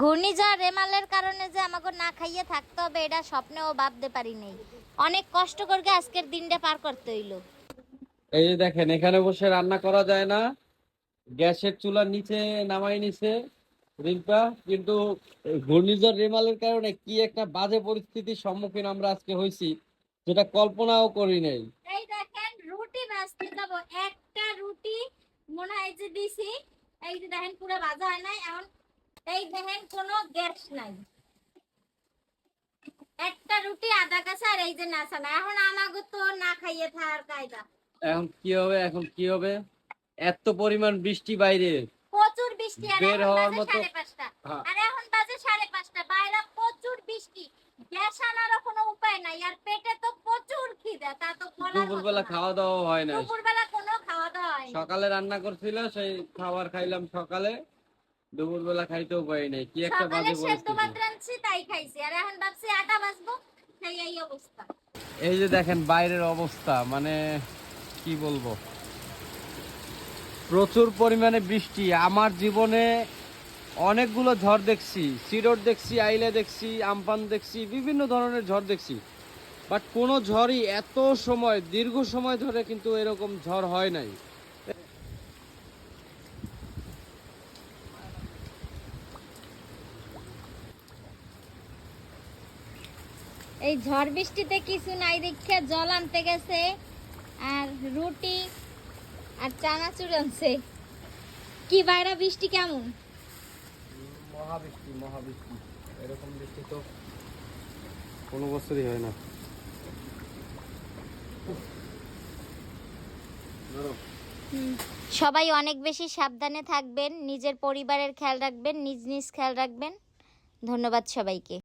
ঘূর্ণিঝড় রেমালের কারণে যে আমাকে না খাইয়ে থাকতে হবে এটা স্বপ্নেও ভাবতে পারি নাই। অনেক কষ্ট করে আজকের দিনটা পার করতে হইল। এই যে দেখেন এখানে বসে রান্না করা যায় না। গ্যাসের চুলার নিচে নামাই নিছে রিম্পা কিন্তু ঘূর্ণিঝড় রেমালের কারণে কি একটা বাজে পরিস্থিতির সম্মুখীন আমরা আজকে হয়েছি যেটা কল্পনাও করি নাই। এই দেখেন রুটি ভাজতে যাব। একটা রুটি মনে হয় যে দিছি। এই যে দেখেন পুরো ভাজা হয় নাই। এখন এই দেখেন কোনো গ্যাস নাই। একটা রুটি আধা কাছে আর এই যে নাচা না এখন আমাকে তো না খাইয়ে থাকার কায়দা। এখন কি হবে? এখন কি হবে? এত পরিমাণ বৃষ্টি বাইরে। প্রচুর বৃষ্টি আর বের হওয়ার মতো- হ্যাঁ। আর এখন বাজে সাড়ে পাঁচটা। বাইরে প্রচুর বৃষ্টি। গ্যাস আনারও কোনো উপায় নাই। আর পেটে তো প্রচুর খিদে তা তো দুপুরবেলা খাওয়া দাওয়া হয় না দুপুরবেলা কোনো খাওয়া দাওয়া হয় সকালে রান্না করছিল সেই খাবার খাইলাম সকালে। দুপুরবেলা খাইতেও পারি নাই কি একটা বাজে পরিস্থিতি। তাই খাইছি। আর এখন ভাবছি আটা ভাজবো সেই এই অবস্থা। এই যে দেখেন বাইরের অবস্থা মানে কি বলব? প্রচুর পরিমাণে বৃষ্টি। আমার জীবনে অনেকগুলো ঝড় দেখছি সিডর দেখছি আইলে দেখছি আমপান দেখছি বিভিন্ন ধরনের ঝড় দেখছি। বাট কোনো ঝড়ই এত সময় দীর্ঘ সময় ধরে কিন্তু এরকম ঝড় হয় নাই। এই ঝড় বৃষ্টিতে কিছু নাই দেখে জল আনতে গেছে আর রুটি আর চানাচুর আনছে। কি বাইরা বৃষ্টি কেমন? মহাবৃষ্টি মহাবৃষ্টি। এরকম বৃষ্টি তো কোনো বছরই হয় না। সবাই অনেক বেশি সাবধানে থাকবেন নিজের পরিবারের খেয়াল রাখবেন নিজ নিজ খেয়াল রাখবেন। ধন্যবাদ সবাইকে।